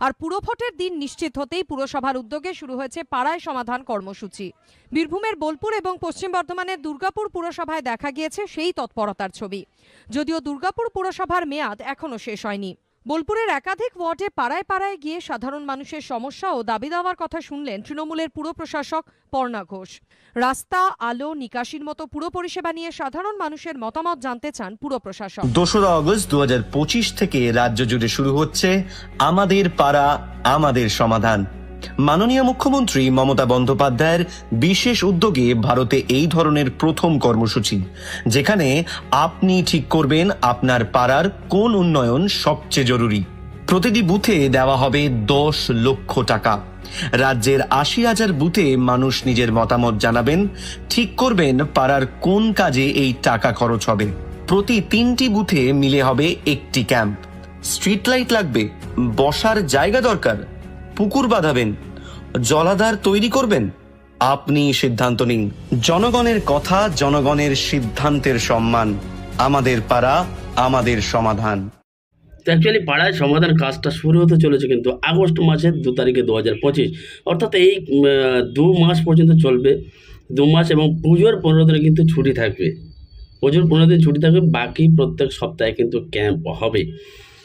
আর পুরভোটের দিন নিশ্চিত হতেই পুরসভার উদ্যোগে শুরু হয়েছে পাড়ায় সমাধান কর্মসূচি। বীরভূমের বোলপুর এবং পশ্চিম বর্ধমানের দুর্গাপুর পুরসভায় দেখা গিয়েছে সেই তৎপরতার ছবি। যদিও দুর্গাপুর পুরসভার মেয়াদ এখনও শেষ হয়নি। বোলপুরের একাধিক ওয়ার্ডে পাড়ায় পাড়ায় গিয়ে সাধারণ মানুষের সমস্যা ও দাবি দাওয়ার কথা শুনলেন তৃণমূলের পুর প্রশাসক পর্ণা ঘোষ। রাস্তা, আলো, নিকাশির মতো পুর পরিষেবা নিয়ে সাধারণ মানুষের মতামত জানতে চান পুর প্রশাসক। দোসরা অগস্ট দু হাজার পঁচিশ থেকে রাজ্য জুড়ে শুরু হচ্ছে আমাদের পাড়া, আমাদের সমাধান। মাননীয় মুখ্যমন্ত্রী মমতা বন্দ্যোপাধ্যায়ের বিশেষ উদ্যোগে ভারতে এই ধরনের প্রথম কর্মসূচি, যেখানে আপনি ঠিক করবেন আপনার পাড়ার কোন উন্নয়ন সবচেয়ে জরুরি। প্রতিটি বুথে দেওয়া হবে দশ লক্ষ টাকা। রাজ্যের আশি হাজার বুথে মানুষ নিজের মতামত জানাবেন, ঠিক করবেন পাড়ার কোন কাজে এই টাকা খরচ হবে। প্রতি তিনটি বুথে মিলে হবে একটি ক্যাম্প। স্ট্রিট লাইট লাগবে, বসার জায়গা দরকার। পুকুর বাঁধাবেন, জলাধার তৈরি করবেন। আপনি সিদ্ধান্ত নিন। জনগণের কথা, জনগণের সিদ্ধান্তের সম্মান। আমাদের পাড়া, আমাদের সমাধান। অ্যাকচুয়ালি পাড়ায় সমাধান কাজটা শুরু হতে চলেছে কিন্তু আগস্ট মাসের দু তারিখে দু হাজার পঁচিশ। অর্থাৎ এই দু মাস পর্যন্ত চলবে। দু মাস এবং পুজোর পনেরো দিনে কিন্তু ছুটি থাকবে। পুজোর পনেরো দিন ছুটি থাকবে, বাকি প্রত্যেক সপ্তাহে কিন্তু ক্যাম্প হবে।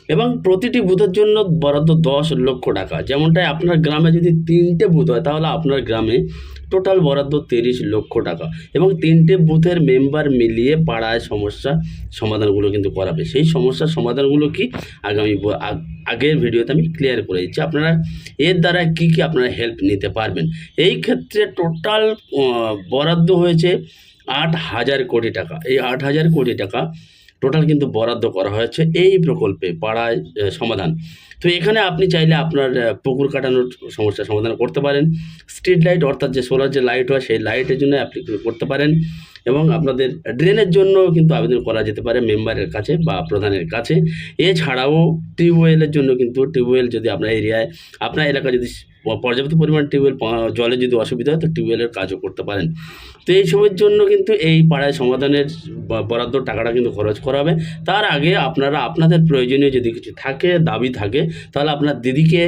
এবং প্রতিটি বুথের জন্য বরাদ্দ দশ লক্ষ টাকা। যেমনটাই আপনার গ্রামে যদি তিনটে বুথ হয়, তাহলে আপনার গ্রামে টোটাল বরাদ্দ তিরিশ লক্ষ টাকা। এবং তিনটে বুথের মেম্বার মিলিয়ে পাড়ায় সমস্যা সমাধানগুলো কিন্তু করাবে সেই সমস্যার সমাধানগুলো কি? আগামী আগ- আগের ভিডিওতে আমি ক্লিয়ার করে দিচ্ছি। আপনারা এর দ্বারা কি কি আপনারা হেল্প নিতে পারবেন? এই ক্ষেত্রে টোটাল বরাদ্দ হয়েছে আট হাজার কোটি টাকা। এই আট হাজার কোটি টাকা টোটাল কিন্তু বরাদ্দ করা হয়েছে। এই প্রকল্পে পাড়ায় সমাধান। তো এখানে আপনি চাইলে আপনার পুকুর কাটানোর সমস্যার সমাধান করতে পারেন। স্ট্রিট লাইট অর্থাৎ যে সোলার যে লাইট হয়, সেই লাইটের জন্য অ্যাপ্লিকেশন করতে পারেন এবং আপনাদের ড্রেনের জন্য কিন্তু আবেদন করা যেতে পারে মেম্বারের কাছে বা প্রধানের কাছে। এছাড়াও টিউবওয়েলের জন্য কিন্তু টিউবওয়েল যদি আপনার এরিয়ায়, আপনার এলাকা যদি পর্যাপ্ত পরিমাণ টিউবওয়েল জলে যদি অসুবিধা হয়, তো টিউবওয়েলের কাজও করতে পারেন। তো এই সময়ের জন্য কিন্তু এই পাড়ায় সমাধানের বরাদ্দ টাকাটা কিন্তু খরচ করা হবে। তার আগে আপনারা, আপনাদের প্রয়োজনীয় যদি কিছু থাকে, দাবি থাকে, তাহলে আপনার দিদিকে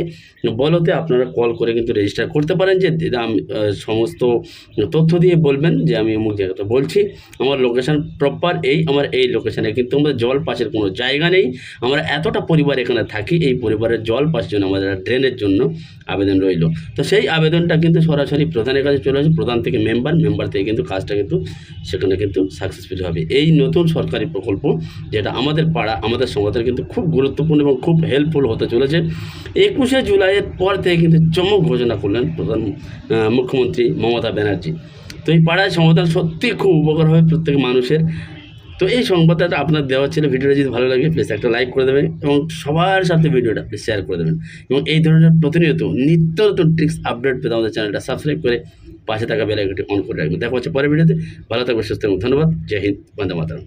বলতে আপনারা কল করে কিন্তু রেজিস্টার করতে পারেন যে সমস্ত তথ্য দিয়ে বলবেন যে, আমি অমুক জায়গাতে বলছি। আমার লোকেশন প্রপার এই, আমার এই লোকেশানে কিন্তু আমাদের জল পাশের কোনো জায়গা নেই। আমরা এতটা পরিবার এখানে থাকি, এই পরিবারের জল পাশের জন্য, আমাদের ড্রেনের জন্য আবেদন রইল। তো সেই আবেদনটা কিন্তু সরাসরি প্রধানের কাছে চলে আসে, প্রধান থেকে মেম্বার মেম্বার থেকে কিন্তু কাজটা কিন্তু সেখানে কিন্তু সাকসেসফুল হবে। এই নতুন সরকারি প্রকল্প যেটা আমাদের পাড়া, আমাদের সমাজের কিন্তু খুব গুরুত্বপূর্ণ এবং খুব হেল্পফুল হতে চলেছে। একুশে জুলাইয়ের পর থেকে কিন্তু চমক ঘোষণা করলেন প্রধান মুখ্যমন্ত্রী মমতা ব্যানার্জি। তো এই পাড়ায় সমাধান সত্যি খুব উপকার হবে প্রত্যেক মানুষের। তো এই সংবাদটা আপনার দেওয়া ছিল, ভিডিওটা যদি ভালো লাগে প্লিজ একটা লাইক করে দেবেন এবং সবার সাথে ভিডিওটা প্লিজ শেয়ার করে দেবেন। এবং এই ধরনের প্রতিনিয়ত নিত্য নতুন ট্রিক্স আপডেট পেতে আমাদের চ্যানেলটা সাবস্ক্রাইব করে পাশে থাকা বেলাইকনটি অন করে রাখবেন। দেখা হচ্ছে পরের ভিডিওতে। ভালো থাকবে সুস্থ এবং ধন্যবাদ। জয় হিন্দ, বন্দে মাতারম।